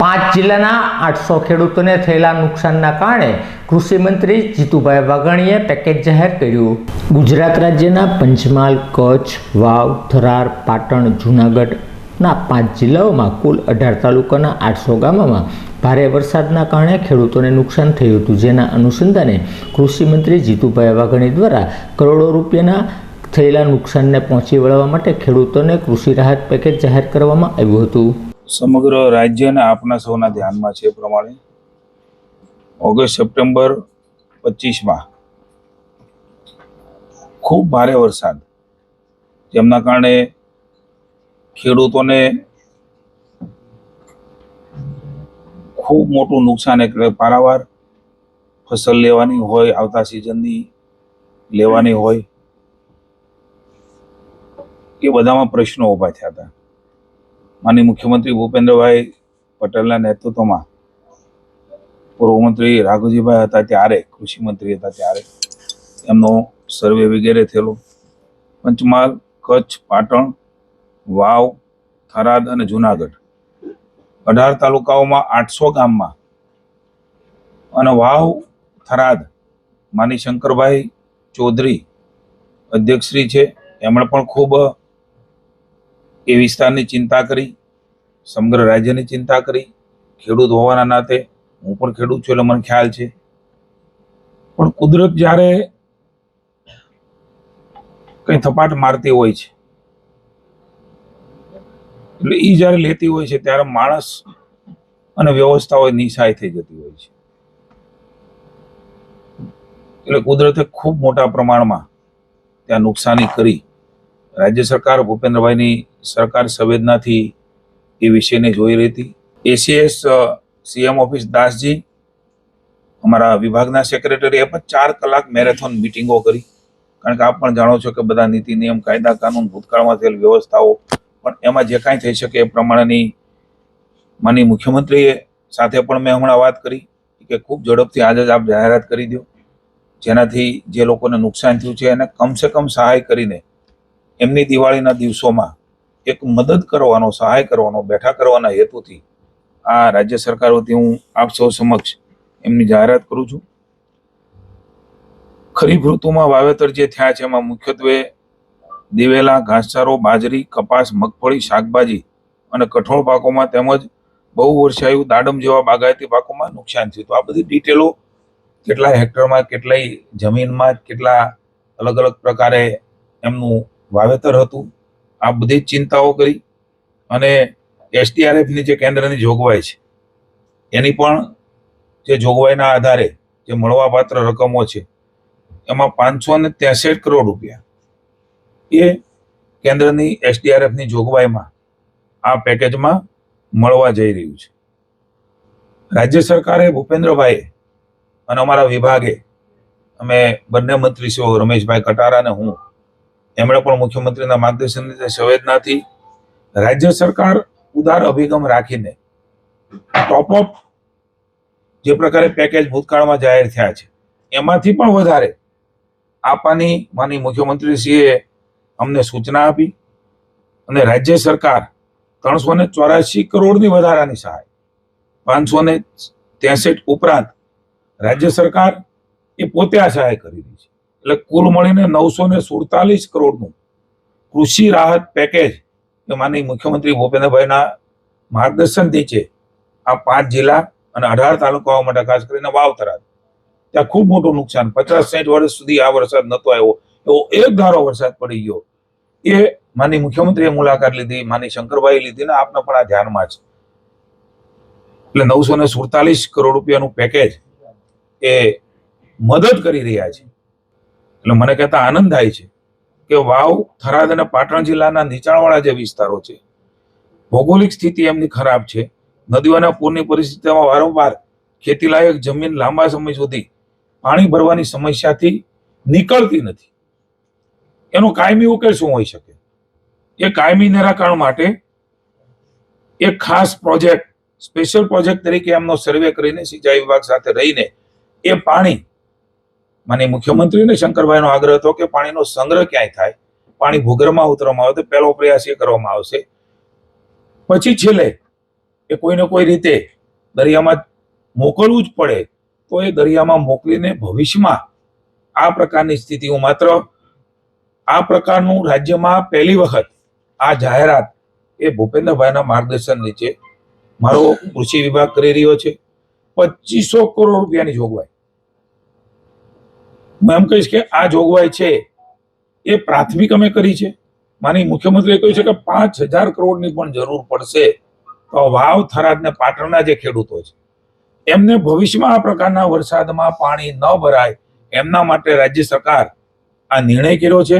પાંચ જિલ્લાના આઠસો ખેડૂતોને થયેલા નુકસાનના કારણે કૃષિમંત્રી જીતુભાઈ વાઘાણીએ પેકેજ જાહેર કર્યું. ગુજરાત રાજ્યના પંચમહાલ, કચ્છ, વાવ, થરાર, પાટણ, જૂનાગઢના પાંચ જિલ્લાઓમાં કુલ અઢાર તાલુકાના આઠસો ગામોમાં ભારે વરસાદના કારણે ખેડૂતોને નુકસાન થયું હતું, જેના અનુસંધાને કૃષિમંત્રી જીતુભાઈ વાઘાણી દ્વારા કરોડો રૂપિયાના થયેલા નુકસાનને પહોંચી વળવા માટે ખેડૂતોને કૃષિ રાહત પેકેજ જાહેર કરવામાં આવ્યું હતું. સમગ્ર રાજ્ય અને આપના સૌના ધ્યાનમાં છે એ પ્રમાણે. ઓગસ્ટ, સપ્ટેમ્બર પચીસમાં ખૂબ ભારે વરસાદ. જેમના કારણે ખેડૂતોને ખૂબ મોટું નુકસાન એટલે પારાવાર ફસલ લેવાની હોય, આવતા સિઝનની લેવાની હોય, એ બધામાં પ્રશ્નો ઊભા થયા હતા. માનનીય મુખ્યમંત્રી ભૂપેન્દ્રભાઈ પટેલના નેતૃત્વમાં પૂર્વ મંત્રી રાઘુજીભાઈ હતા ત્યારે કૃષિ મંત્રી હતા ત્યારે. એમનો સર્વે વગેરે થયેલો. પંચમહાલ, કચ્છ, પાટણ, વાવ, થરાદ અને જુનાગઢ. અઢાર તાલુકાઓમાં આઠસો ગામમાં. અને વાવ, થરાદ માની શંકરભાઈ ચૌધરી અધ્યક્ષશ્રી છે. એમણે પણ ખૂબ એ વિસ્તારની ચિંતા કરી, સમગ્ર રાજ્યની ચિંતા કરી. ખેડૂત હોવાના નાતે હું પણ ખેડૂત છું એટલે મને ખ્યાલ છે. પણ કુદરત જ્યારે કંઈ થપાટ મારતી હોય છે, એટલે એ જ્યારે લેતી હોય છે ત્યારે માણસ અને વ્યવસ્થાઓ નિશાય થઈ જતી હોય છે. એટલે કુદરતે ખૂબ મોટા પ્રમાણમાં ત્યાં નુકસાની કરી. રાજ્ય સરકાર ભૂપેન્દ્રભાઈની સરકાર સંવેદનાથી એ વિષયને જોઈ રહી હતી. એસીએસ સીએમ ઓફિસ દાસજી અમારા વિભાગના સેક્રેટરી એ પણ ચાર કલાક મેરેથોન મિટિંગો કરી. કારણ કે આપ પણ જાણો છો કે બધા નીતિ નિયમ, કાયદા, કાનૂન, ભૂતકાળમાં થયેલ વ્યવસ્થાઓ પણ એમાં જે કાંઈ થઈ શકે એ પ્રમાણેની માની મુખ્યમંત્રીએ સાથે પણ મેં હમણાં વાત કરી કે ખૂબ ઝડપથી આજે જ આપ જાહેરાત કરી દો. જેનાથી જે લોકોને નુકસાન થયું છે એને કમસે કમ સહાય કરીને એમની દિવાળીના દિવસોમાં એક મદદ કરવાનો, સહાય કરવાનો, બેઠા કરવાના હેતુથી આ રાજ્ય સરકાર વતી હું આપ સૌ સમક્ષ એમની જાહેરાત કરું છું. ખરીફ ઋતુમાં વાવેતર જે થયા છે, એમાં મુખ્યત્વે દિવેલા, ઘાસચારો, બાજરી, કપાસ, મગફળી, શાકભાજી અને કઠોળ પાકોમાં તેમજ બહુ વર્ષાયુ દાડમ જેવા બાગાયતી પાકોમાં નુકસાન થયું. તો આ બધી ડિટેલો કેટલા હેક્ટરમાં, કેટલાય જમીનમાં, કેટલા અલગ અલગ પ્રકારે એમનું વાવેતર હતું આ બધી ચિંતાઓ કરી અને એસટીઆરએફની જે કેન્દ્રની જોગવાઈ છે, એની પણ જે જોગવાઈના આધારે જે મળવાપાત્ર રકમો છે, એમાં પાંચસો ને ત્રેસઠ કરોડ રૂપિયા એ કેન્દ્રની એસડીઆરએફની જોગવાઈમાં આ પેકેજમાં મળવા જઈ રહ્યું છે. રાજ્ય સરકારે ભૂપેન્દ્રભાઈએ અને અમારા વિભાગે, અમે બંને મંત્રીશ્રીઓ રમેશભાઈ કટારા અને હું એમણે પણ મુખ્યમંત્રીના માર્ગદર્શનની સંવેદનાથી રાજ્ય સરકાર ઉદાર અભિગમ રાખીને ટોપ અપ જે પ્રકારે પેકેજ ભૂતકાળમાં જાહેર થયા છે, એમાંથી પણ વધારે આપવાની માની મુખ્યમંત્રીશ્રીએ અમને સૂચના આપી અને રાજ્ય સરકાર ત્રણસો ને ચોરાશી કરોડની વધારાની સહાય, પાંચસો ને ઉપરાંત રાજ્ય સરકાર એ પોતે આ સહાય કરી રહી છે. એટલે કુલ મળીને નવસો ને સુડતાલીસ કરોડનું કૃષિ રાહત પેકેજ માનની મુખ્યમંત્રી ભૂપેન્દ્રભાઈના માર્ગદર્શન નીચે આ પાંચ જિલ્લા અને અઢાર તાલુકાઓ માટે ખાસ કરીને વાવતરા. ત્યાં ખૂબ મોટું નુકસાન. પચાસ સાઠ વર્ષ સુધી આ વરસાદ નતો આવ્યો. એવો એક ધારો વરસાદ પડી ગયો. એ માની મુખ્યમંત્રીએ મુલાકાત લીધી માની શંકરભાઈ લીધી ને આપને પણ આ ધ્યાનમાં છે. એટલે નવસો ને સુડતાલીસ કરોડ રૂપિયાનું પેકેજ એ મદદ કરી રહ્યા છે. એટલે મને કહેતા આનંદ થાય છે કે વાવ, થરાદ અને પાટણ જિલ્લાના નીચાણવાળા જે વિસ્તારો છે, ભૌગોલિક સ્થિતિ એમની ખરાબ છે. નદીઓના પૂરની પરિસ્થિતિમાં વારંવાર ખેતીલાયક જમીન લાંબા સમય સુધી પાણી ભરવાની સમસ્યાથી નીકળતી નથી. એનો કાયમી ઉકેલ શું હોઈ શકે? એ કાયમી નિરાકરણ માટે એક ખાસ પ્રોજેક્ટ, સ્પેશિયલ પ્રોજેક્ટ તરીકે એમનો સર્વે કરીને સિંચાઈ વિભાગ સાથે રહીને એ પાણી માની મુખ્યમંત્રીને શંકરભાઈનો આગ્રહ હતો કે પાણીનો સંગ્રહ ક્યાંય થાય, પાણી ભૂગર્ભમાં ઉતરવામાં આવે તો પહેલો પ્રયાસ એ કરવામાં આવશે. પછી છેલ્લે એ કોઈને કોઈ રીતે દરિયામાં મોકલવું જ પડે તો એ દરિયામાં મોકલીને ભવિષ્યમાં આ પ્રકારની સ્થિતિ માત્ર આ પ્રકારનું રાજ્યમાં પહેલી વખત આ જાહેરાત એ ભૂપેન્દ્રભાઈના માર્ગદર્શન નીચે મારો કૃષિ વિભાગ કરી રહ્યો છે. પચીસો કરોડ રૂપિયાની જોગવાઈ. હું એમ કહીશ કે આ જોગવાઈ છે, એ પ્રાથમિક અમે કરી છે. માની મુખ્યમંત્રીએ કહ્યું છે કે પાંચ હજાર કરોડની પણ જરૂર પડશે, તો વાવ થરાદ ને પાટણના જે ખેડૂતો છે, એમને ભવિષ્યમાં આ પ્રકારના વરસાદમાં પાણી ન ભરાય, એમના માટે રાજ્ય સરકાર આ નિર્ણય કર્યો છે.